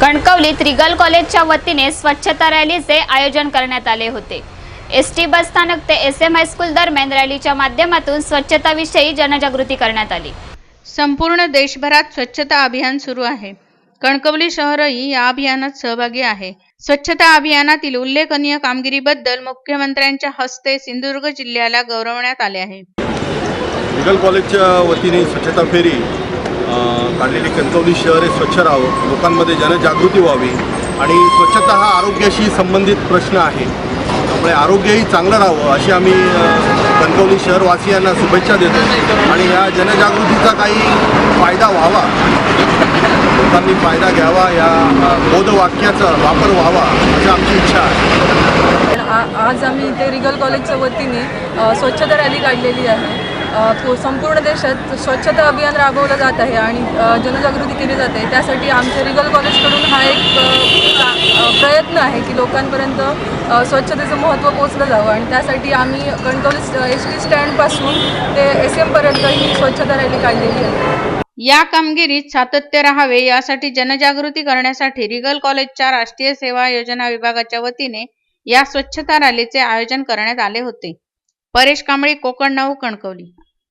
कणकवलीत रिगल कॉलेजच्या वतीने स्वच्छता रॅलीचे आयोजन करण्यात आले होते. एस टी बस स्थानक ते एस एम हायस्कूल दरम्यान रॅलीच्या माध्यमातून स्वच्छताविषयी जनजागृती करण्यात आली. संपूर्ण देशभरात स्वच्छता अभियान सुरू आहे. कणकवली शहरही या अभियानात सहभागी आहे. स्वच्छता अभियानातील उल्लेखनीय कामगिरीबद्दल मुख्यमंत्र्यांच्या हस्ते सिंधुदुर्ग जिल्ह्याला गौरवण्यात आले आहे. रिगल कॉलेजच्या वतीने स्वच्छता फेरी काढलेली कणकवली शहर हे स्वच्छ राहावं. लोकांमध्ये जनजागृती व्हावी. आणि स्वच्छता हा आरोग्याशी संबंधित प्रश्न आहे. त्यामुळे आरोग्यही चांगलं राहावं अशी आम्ही कणकवली शहरवासियांना शुभेच्छा देतो. आणि या जनजागृतीचा काही फायदा व्हावा. लोकांनी फायदा घ्यावा या बोधवाक्याचा वापर व्हावा अशी आमची इच्छा आहे. आ- आज आम्ही इथे रिगल कॉलेजच्या वतीने स्वच्छता रॅली काढलेली आहे. संपूर्ण देशात स्वच्छता अभियान राबवलं जात आहे आणि जनजागृती केली जाते त्यासाठी आमच्या रिगल कॉलेजकडून हा एक प्रयत्न आहे की लोकांपर्यंत स्वच्छतेचं महत्त्व पोचलं जावं आणि त्यासाठी आम्ही कणकवली एस टी स्टँडपासून ते एस एमपर्यंत ही स्वच्छता रॅली काढलेली आहे. या कामगिरीत सातत्य राहावे यासाठी जनजागृती करण्यासाठी रिगल कॉलेजच्या राष्ट्रीय सेवा योजना विभागाच्या वतीने या स्वच्छता रॅलीचे आयोजन करण्यात आले होते. परेश कांबळी कोकण नऊ कणकवली.